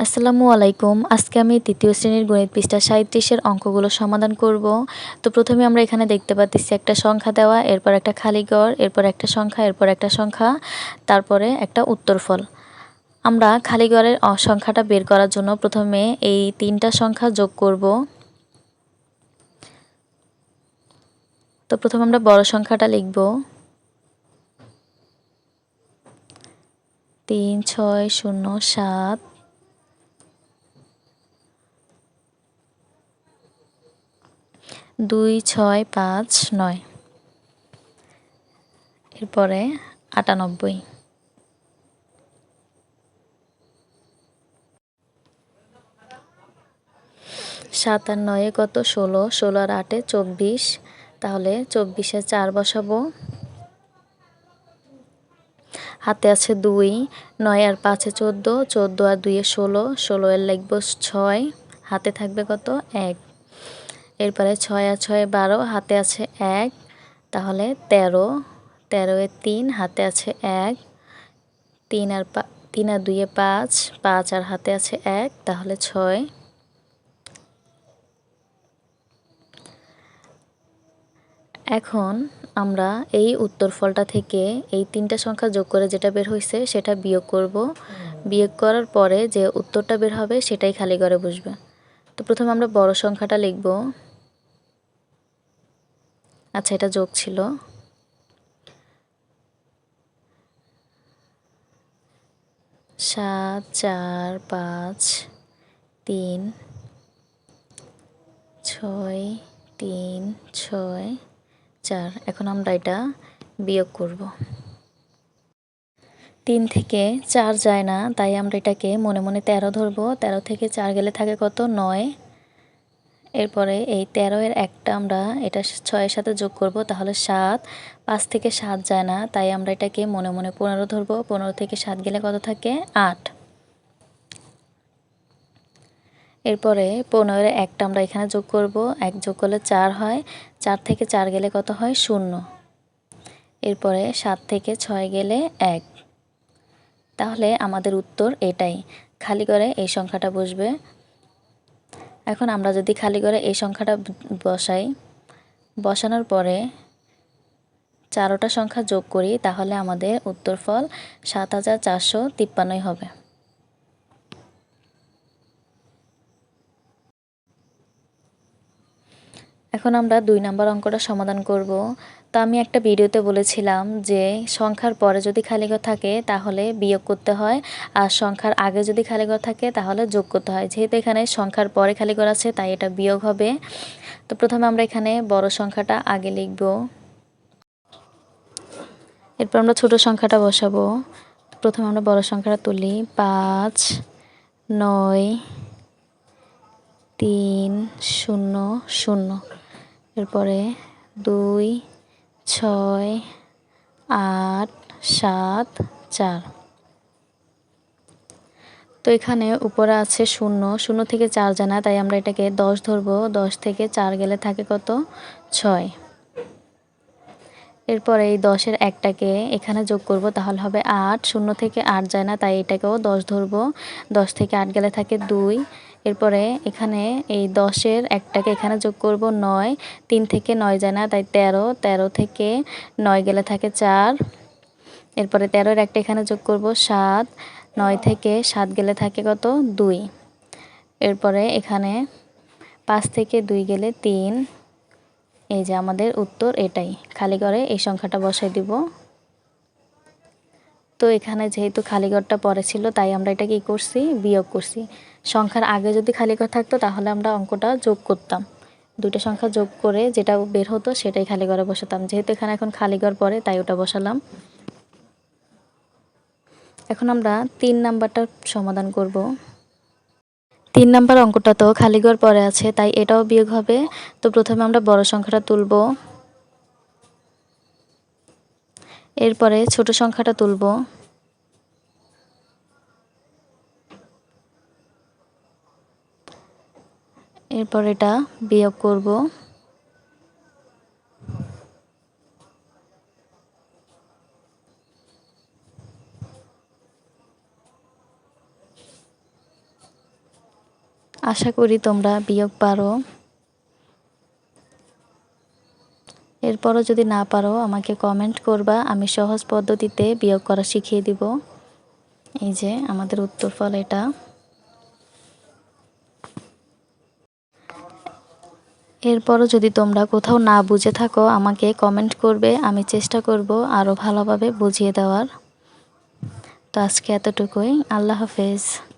আসসালামু আলাইকুম। আজকে আমি তৃতীয় শ্রেণির গণিত পৃষ্ঠা সাঁত্রিশের অঙ্কগুলো সমাধান করব। তো প্রথমে আমরা এখানে দেখতে পাচ্ছি একটা সংখ্যা দেওয়া, এরপর একটা খালি ঘর এরপর একটা সংখ্যা, এরপর একটা সংখ্যা, তারপরে একটা উত্তরফল। আমরা খালি অ- সংখ্যাটা বের করার জন্য প্রথমে এই তিনটা সংখ্যা যোগ করব। তো প্রথমে আমরা বড় সংখ্যাটা লিখব। তিন, ছয়, শূন্য, সাত দুই ছয় পাঁচ নয়। এরপরে আটানব্বই। সাত আর নয়ে কত? ষোলো। ষোলো আর আটে চব্বিশ। তাহলে চব্বিশে চার বসাবো। হাতে আছে দুই। নয় আর পাঁচে চোদ্দ। চোদ্দ আর দুইয়ে ষোলো। ষোলো এর লিখব ছয়। হাতে থাকবে কত? এক। এরপরে ছয় আর ছয় বারো, হাতে আছে এক, তাহলে তেরো তেরো এর তিন, হাতে আছে এক, তিন আর পা, তিন আর দুইয়ে পাঁচ পাঁচ আর হাতে আছে এক, তাহলে ছয়। এখন আমরা এই উত্তর ফলটা থেকে এই তিনটা সংখ্যা যোগ করে যেটা বের হয়েছে সেটা বিয়োগ করব। বিয়োগ করার পরে যে উত্তরটা বের হবে সেটাই খালি ঘরে বসবে। তো প্রথমে আমরা বড় সংখ্যাটা লিখব। আচ্ছা এটা যোগ ছিল। সাত, চার, পাঁচ, তিন, ছয় তিন, ছয়, চার। এখন আমরা এটা বিয়োগ করব। তিন থেকে চার যায় না, তাই আমরা এটাকে মনে মনে তেরো ধরবো। তেরো থেকে চার গেলে থাকে কত? নয়। এরপরে এই তেরো এর একটা আমরা এটা ছয়ের সাথে যোগ করব, তাহলে সাত। পাঁচ থেকে সাত যায় না, তাই আমরা এটাকে মনে মনে পনেরো ধরবো। পনেরো থেকে সাত গেলে কত থাকে? আট। এরপরে পনেরো একটা আমরা এখানে যোগ করব, এক যোগ করলে চার হয়। চার থেকে চার গেলে কত হয়? শূন্য। এরপরে সাত থেকে ছয় গেলে এক। তাহলে আমাদের উত্তর এটাই। খালি করে এই সংখ্যাটা বসবে। এখন আমরা যদি খালি করে এই সংখ্যাটা বসাই, বসানোর পরে চারোটা সংখ্যা যোগ করি, তাহলে আমাদের উত্তরফল সাত হাজার চারশো তিপ্পান্নই হবে। এখন আমরা দুই নম্বর অঙ্কটা সমাধান করব। তো আমি একটা ভিডিওতে বলেছিলাম যে সংখ্যার পরে যদি খালিঘর থাকে তাহলে বিয়োগ করতে হয়, আর সংখ্যার আগে যদি খালিঘর থাকে তাহলে যোগ করতে হয়। যেহেতু এখানে সংখ্যার পরে খালিঘর আছে, তাই এটা বিয়োগ হবে। তো প্রথমে আমরা এখানে বড় সংখ্যাটা আগে লিখব। এরপর আমরা ছোট সংখ্যাটা বসাবো। প্রথমে আমরা বড় সংখ্যাটা তুলি। পাঁচ, নয়, তিন, শূন্য শূন্য। এরপরে দুই, ছয়, আট, সাত, চার। তো এখানে উপরে আছে শূন্য। শূন্য থেকে চার জানা, তাই আমরা এটাকে দশ ধরবো। দশ থেকে চার গেলে থাকে কত? ছয়। এরপরে এই দশের একটাকে এখানে যোগ করব, তাহলে হবে আট। শূন্য থেকে আট যায় না, তাই এটাকেও দশ ধরবো। দশ থেকে আট গেলে থাকে দুই। এরপরে এখানে এই দশের একটাকে এখানে যোগ করব নয়। তিন থেকে নয় যায় না, তাই তেরো। তেরো থেকে নয় গেলে থাকে চার। এরপরে তেরোর একটা এখানে যোগ করব সাত। নয় থেকে সাত গেলে থাকে কত? দুই। এরপরে এখানে পাঁচ থেকে দুই গেলে তিন। এই যে আমাদের উত্তর এটাই। খালি করে এই সংখ্যাটা বসাই দিব। তো এখানে যেহেতু খালিঘরটা পরে ছিল, তাই আমরা এটা কি করছি, বিয়োগ করছি। সংখ্যার আগে যদি খালিঘর থাকতো, তাহলে আমরা অঙ্কটা যোগ করতাম। দুইটা সংখ্যা যোগ করে যেটা বের হতো, সেটাই খালি ঘরে বসাতাম। যেহেতু এখানে এখন খালিঘর পরে তাই ওটা বসালাম। এখন আমরা তিন নাম্বারটা সমাধান করব। তিন নাম্বার অঙ্কটা তো খালিঘর পরে আছে, তাই এটাও বিয়োগ হবে। তো প্রথমে আমরা বড় সংখ্যাটা তুলব। এরপরে ছোট সংখ্যাটা তুলব। এরপর এটা বিয়োগ করব। আশা করি তোমরা বিয়োগ পারো। এরপরও যদি না পারো, আমাকে কমেন্ট করবা, আমি সহজ পদ্ধতিতে বিয়োগ করা শিখিয়ে দিব। এই যে, আমাদের উত্তর ফল এটা। এরপরও যদি তোমরা কোথাও না বুঝে থাকো, আমাকে কমেন্ট করবে, আমি চেষ্টা করব আরও ভালোভাবে বুঝিয়ে দেওয়ার। তো আজকে এতটুকুই। আল্লাহ হাফেজ।